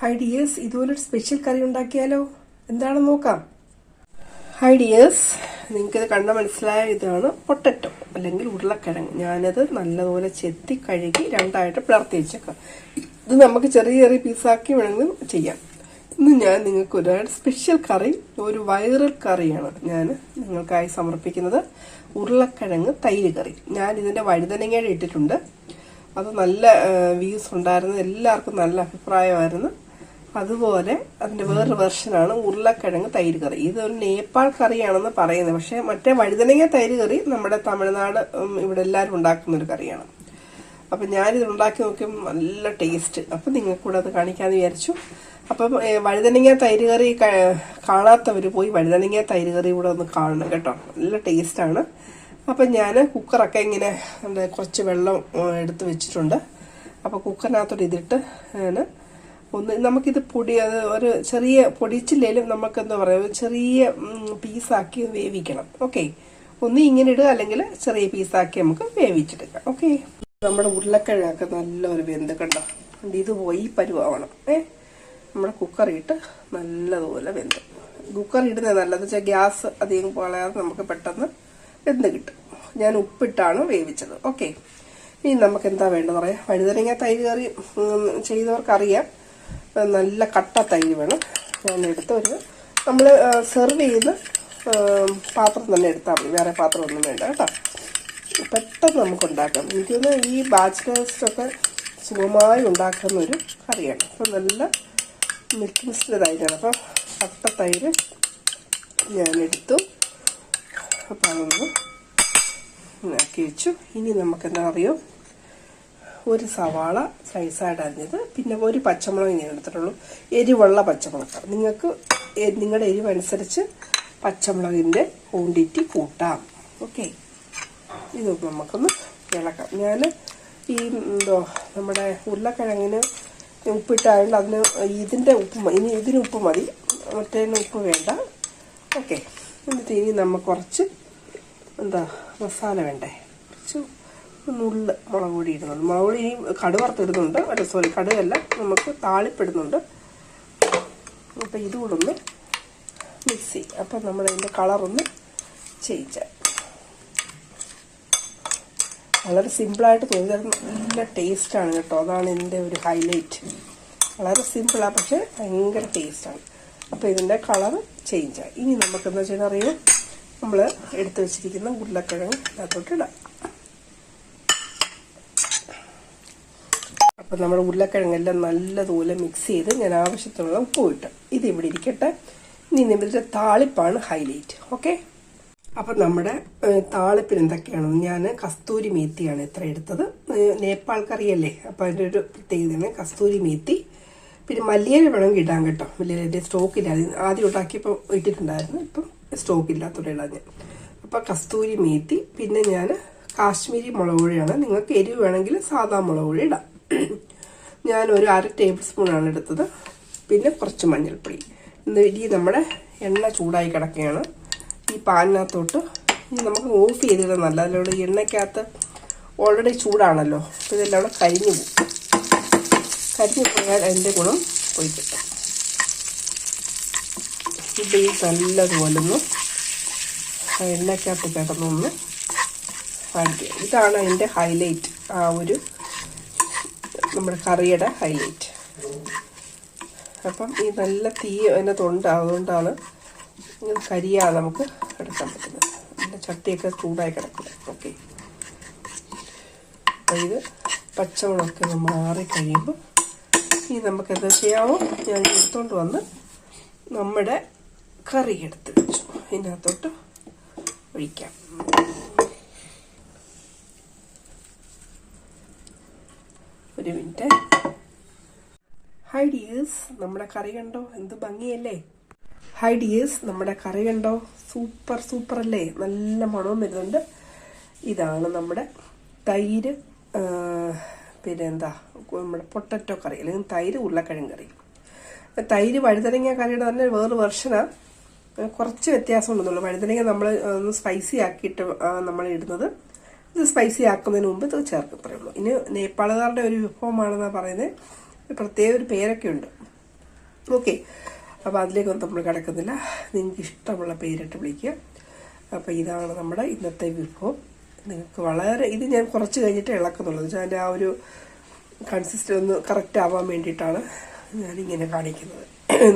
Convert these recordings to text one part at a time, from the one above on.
High dears ഇതുപോലൊരു special കറി ഉണ്ടാക്കിയാലോ? എന്താണെന്ന് നോക്കാം. ഹൈ ഡിയേഴ്സ് നിങ്ങൾക്കിത് കണ്ട മനസ്സിലായ ഇതാണ് പൊട്ടറ്റോ അല്ലെങ്കിൽ ഉരുളക്കിഴങ്ങ്. ഞാനത് നല്ലതുപോലെ ചെത്തി കഴുകി രണ്ടായിട്ട് പിളർത്തി വെച്ചേക്കാം. ഇത് നമുക്ക് ചെറിയ ചെറിയ പീസാക്കി വേണമെങ്കിലും ചെയ്യാം. ഇന്ന് ഞാൻ നിങ്ങൾക്ക് ഒരു സ്പെഷ്യൽ കറി ഒരു വൈറൽ കറിയാണ് ഞാൻ നിങ്ങൾക്കായി സമർപ്പിക്കുന്നത്. ഉരുളക്കിഴങ്ങ് തൈര് കറി. ഞാൻ ഇതിന്റെ വഴുതനങ്ങയുടെ ഇട്ടിട്ടുണ്ട്. അത് നല്ല വ്യൂസ് ഉണ്ടായിരുന്നു എല്ലാവർക്കും നല്ല അഭിപ്രായമായിരുന്നു. അതുപോലെ അതിന്റെ വേറൊരു വെർഷനാണ് ഉരുളക്കിഴങ്ങ് തൈര് കറി. ഇത് ഒരു നേപ്പാൾ കറിയാണെന്ന് പറയുന്നത്. പക്ഷെ മറ്റേ വഴുതനങ്ങ തൈര് കറി നമ്മുടെ തമിഴ്നാട് ഇവിടെ എല്ലാവരും ഉണ്ടാക്കുന്ന ഒരു കറിയാണ്. അപ്പൊ ഞാനിത് ഉണ്ടാക്കി നോക്കിയപ്പോൾ നല്ല ടേസ്റ്റ് അപ്പൊ നിങ്ങൾക്ക് കൂടെ അത് കാണിക്കാന്ന് വിചാരിച്ചു. അപ്പം വഴുതനങ്ങ തൈര് കറി കാണാത്തവർ കാണാത്തവര് പോയി വഴുതനങ്ങ തൈര് കറി കൂടെ ഒന്ന് കാണണം കേട്ടോ. നല്ല ടേസ്റ്റ് ആണ്. അപ്പം ഞാൻ കുക്കറൊക്കെ ഇങ്ങനെ കുറച്ച് വെള്ളം എടുത്ത് വെച്ചിട്ടുണ്ട്. അപ്പോൾ കുക്കറിനകത്തോട്ട് ഇതിട്ട് ഞാൻ ഒന്ന് നമുക്കിത് പൊടി അത് ഒരു ചെറിയ പൊടിച്ചില്ലേലും നമുക്ക് എന്താ പറയുക ചെറിയ പീസാക്കി വേവിക്കണം. ഓക്കെ ഒന്ന് ഇങ്ങനെ ഇടുക അല്ലെങ്കിൽ ചെറിയ പീസാക്കി നമുക്ക് വേവിച്ചെടുക്കാം ഓക്കെ നമ്മുടെ ഉരുളക്കിഴങ്ങൊക്കെ നല്ലൊരു വെന്ത് കണ്ടോ? ഇതുപോയി ഇത് പോയി പരുവാവണം. ഏ? നമ്മുടെ കുക്കറിയിട്ട് നല്ലതുപോലെ വെന്ത്. കുക്കർ ഇടുന്നത് നല്ലത് വെച്ചാൽ ഗ്യാസ് അധികം കളയാതെ നമുക്ക് പെട്ടെന്ന് വെന്ത് കിട്ടും. ഞാൻ ഉപ്പിട്ടാണ് വേവിച്ചത്. ഓക്കെ ഇനി നമുക്ക് എന്താ വേണ്ടത് പറയാം? വഴുതനങ്ങ തൈര് കറി ചെയ്തവർക്കറിയാം. നല്ല കട്ട തൈര് വേണം. ഞാൻ എടുത്ത ഒരു നമ്മൾ സെർവ് ചെയ്യുന്ന പാത്രം തന്നെ എടുത്താൽ മതി. വേറെ പാത്രമൊന്നും വേണ്ട കേട്ടോ. പെട്ടെന്ന് നമുക്ക് ഉണ്ടാക്കാം. എനിക്ക് തോന്നുന്നു ഈ ബാച്ചിലേഴ്സൊക്കെ സുഖമായി ഉണ്ടാക്കുന്ന ഒരു കറിയാണ്. അപ്പോൾ നല്ല മിൽക്ക് മിക്സ്ഡ് തൈരാണ്. അപ്പോൾ കട്ട തൈര് ഞാനെടുത്തു അപ്പം അതൊന്ന് ആക്കി വെച്ചു. ഇനി നമുക്ക് എന്താ അറിയോ? ഒരു സവാള സൈസായിട്ട് അരിഞ്ഞത്. പിന്നെ ഒരു പച്ചമുളക് ഞാൻ എടുത്തിട്ടുള്ളൂ. എരിവുള്ള പച്ചമുളക്. നിങ്ങൾക്ക് നിങ്ങളുടെ എരിവനുസരിച്ച് പച്ചമുളകിന്റെ ക്വാണ്ടിറ്റി കൂട്ടാം. ഓക്കെ ഇത് നമുക്കൊന്ന് ഇളക്കാം. ഞാൻ ഈ എന്തോ നമ്മുടെ ഉരുളക്കിഴങ്ങിന് ഉപ്പിട്ടായതുകൊണ്ട് അതിന് ഇതിന്റെ ഉപ്പ് ഇനി ഇതിന് ഉപ്പ് മതി. മറ്റേതിന് ഉപ്പ് വേണ്ട. ഓക്കെ എന്നിട്ട് ഇനി നമ്മൾ കുറച്ച് എന്താ മസാല വേണ്ടേ? കുറച്ച് നുള്ള് മുളക് പൊടി ഇടുന്നുണ്ട്. മുളക് പൊടി ഇനി കടുവറുത്തിടുന്നുണ്ട് അല്ല സോറി കടുവല്ല നമുക്ക് താളിപ്പിടുന്നുണ്ട്. അപ്പം ഇതുകൂടെ ഒന്ന് മിക്സ് ചെയ്യും. അപ്പം നമ്മൾ അതിന്റെ കളറൊന്ന് ചേഞ്ച് വളരെ സിമ്പിളായിട്ട് തോന്നിയത്. നല്ല ടേസ്റ്റാണ് കേട്ടോ. അതാണ് എന്റെ ഒരു ഹൈലൈറ്റ് വളരെ സിമ്പിളാണ് പക്ഷേ ഭയങ്കര ടേസ്റ്റാണ് അപ്പോൾ ഇതിന്റെ കളർ ചേഞ്ചായി ഇനി നമുക്ക് എന്താ വെച്ചാൽ അറിയാം? നമ്മൾ എടുത്തു വെച്ചിരിക്കുന്ന ഉരുളക്കിഴങ്ങ് അതിനകത്തോട്ട് ഇടാം. അപ്പം നമ്മുടെ ഉരുളക്കിഴങ്ങെല്ലാം നല്ലതുപോലെ മിക്സ് ചെയ്ത് ഞാൻ ആവശ്യത്തിനുള്ള ഉപ്പ് ഇട്ട്. ഇത് ഇവിടെ ഇരിക്കട്ടെ. ഇനി ഇതിന്റെ താളിപ്പാണ് ഹൈലൈറ്റ് ഓക്കെ അപ്പം നമ്മുടെ താളിപ്പിന് എന്തൊക്കെയാണ്? ഞാൻ കസ്തൂരി മേത്തിയാണ് ഇത്ര എടുത്തത്. നേപ്പാൾ കറിയല്ലേ? അപ്പം അതിന്റെ ഒരു പ്രത്യേകതയാണ് കസ്തൂരി മേത്തി. പിന്നെ മല്ലിയില വേണമെങ്കിൽ ഇടാൻ കേട്ടോ. മല്ലിയിലെ സ്റ്റോക്ക് ഇല്ലാതെ ആദ്യം ഉണ്ടാക്കിയപ്പോൾ ഇട്ടിട്ടുണ്ടായിരുന്നു. ഇപ്പം സ്റ്റോക്ക് ഇല്ലാത്തതുകൊണ്ട് ഇടാൻ ഞാൻ. അപ്പം കസ്തൂരി മേത്തി. പിന്നെ ഞാൻ കാശ്മീരി മുളക് പൊടിയാണ്. നിങ്ങൾക്ക് എരിവ് വേണമെങ്കിൽ സാധാ മുളക് പൊടി ഇടാം. ഞാൻ ഒരു അര ടേബിൾ സ്പൂണാണ് എടുത്തത്. പിന്നെ കുറച്ച് മഞ്ഞൾപ്പൊടി. ഇന്ന് ഈ നമ്മുടെ എണ്ണ ചൂടായി കിടക്കുകയാണ്. ഈ പാനിനകത്തോട്ട് ഇനി നമുക്ക് ഓഫ് ചെയ്തിടാൻ നല്ല. അതിലൂടെ എണ്ണയ്ക്കകത്ത് ഓൾറെഡി ചൂടാണല്ലോ. അപ്പോൾ ഇതെല്ലാം കൂടെ കരിഞ്ഞു പോകും. കരിഞ്ഞു പോയാൽ അതിന്റെ ഗുണം പോയി കിട്ടാം ഇത് നല്ലതുപോലെ ഒന്ന് എണ്ണയ്ക്കകത്ത് കിടന്നൊന്ന് അടിക്കുക ഇതാണ് അതിന്റെ ഹൈലൈറ്റ് ആ ഒരു നമ്മുടെ കറിയുടെ ഹൈലൈറ്റ് അപ്പം ഈ നല്ല തീ അതിനകത്തുണ്ട് ഇങ്ങനെ കരിയാണ് നമുക്ക് എടുക്കാൻ പറ്റുന്നത്. നല്ല ചട്ടിയൊക്കെ ചൂടായി കിടക്കുന്നത്. ഓക്കെ ഇത് പച്ചമുളകൊക്കെ നമ്മൾ മാറി കഴിയുമ്പോൾ ഇനി നമുക്ക് എന്താ ചെയ്യാമോ? ഞാൻ എടുത്തുകൊണ്ട് വന്ന് നമ്മുടെ കറി എടുത്ത് വെച്ചു. ഇതിനകത്തോട്ട് ഒഴിക്കാം. ഒരു മിനിറ്റ്. ഹൈ ഡിയേഴ്സ് നമ്മുടെ കറി കണ്ടോ? എന്ത് ഭംഗിയല്ലേ? ഹൈ ഡിയേഴ്സ് നമ്മുടെ കറി കണ്ടോ? സൂപ്പർ സൂപ്പർ അല്ലേ? നല്ല മണവും വരുന്നുണ്ട്. ഇതാണ് നമ്മുടെ തൈര് പിന്നെ എന്താ നമ്മുടെ പൊട്ടറ്റോ കറി അല്ലെങ്കിൽ തൈര് ഉരുളക്കിഴങ്ങ് കറി. തൈര് വഴുതനങ്ങ കറിയുടെ തന്നെ വേറൊരു വെർഷനാണ് കുറച്ച് വ്യത്യാസം ഉണ്ടെന്നുള്ളൂ വഴുതനങ്ങ നമ്മൾ ഒന്ന് സ്പൈസി ആക്കിയിട്ട് നമ്മൾ ഇടുന്നത്. ഇത് സ്പൈസി ആക്കുന്നതിന് മുമ്പ് ഇത് ചേർക്കത്രേ ഉള്ളൂ. ഇനി നേപ്പാളുകാരുടെ ഒരു വിഭവമാണെന്നാണ് പറയുന്നത്. പ്രത്യേക ഒരു പേരൊക്കെ ഉണ്ട്. ഓക്കെ അപ്പോൾ അതിലേക്കൊന്നും നമ്മൾ കിടക്കുന്നില്ല. നിങ്ങൾക്ക് ഇഷ്ടമുള്ള പേരിട്ട് വിളിക്കുക. അപ്പോൾ ഇതാണ് നമ്മുടെ ഇന്നത്തെ വിഭവം. നിങ്ങൾക്ക് വളരെ ഇത് ഞാൻ കുറച്ച് കഴിഞ്ഞിട്ട് എന്ന് വെച്ചാൽ ആ ഒരു കൺസിസ്റ്റൻ ഒന്ന് കറക്റ്റ് ആവാൻ വേണ്ടിയിട്ടാണ് ഞാനിങ്ങനെ കാണിക്കുന്നത്.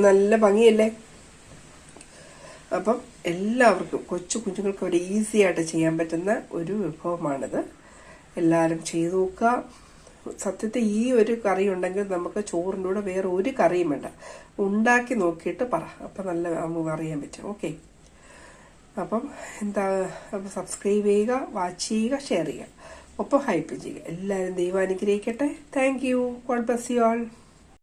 നല്ല ഭംഗിയല്ലേ? അപ്പം എല്ലാവർക്കും കൊച്ചു കുഞ്ഞുങ്ങൾക്ക് ഒരു ഈസി ആയിട്ട് ചെയ്യാൻ പറ്റുന്ന ഒരു വിഭവമാണിത്. എല്ലാവരും ചെയ്തു നോക്കുക. സത്യത്തിൽ ഈ ഒരു കറി ഉണ്ടെങ്കിൽ നമുക്ക് ചോറിന്റെ കൂടെ വേറെ ഒരു കറിയും വേണ്ട. ഉണ്ടാക്കി നോക്കിയിട്ട് പറ. അപ്പം നല്ല നമുക്ക് അറിയാൻ പറ്റും. ഓക്കെ അപ്പം എന്താ സബ്സ്ക്രൈബ് ചെയ്യുക വാച്ച് ചെയ്യുക ഷെയർ ചെയ്യുക. ഒപ്പം ഹൈപ്പ് ചെയ്യുക. എല്ലാവരും ദൈവം അനുഗ്രഹിക്കട്ടെ thank you God bless you all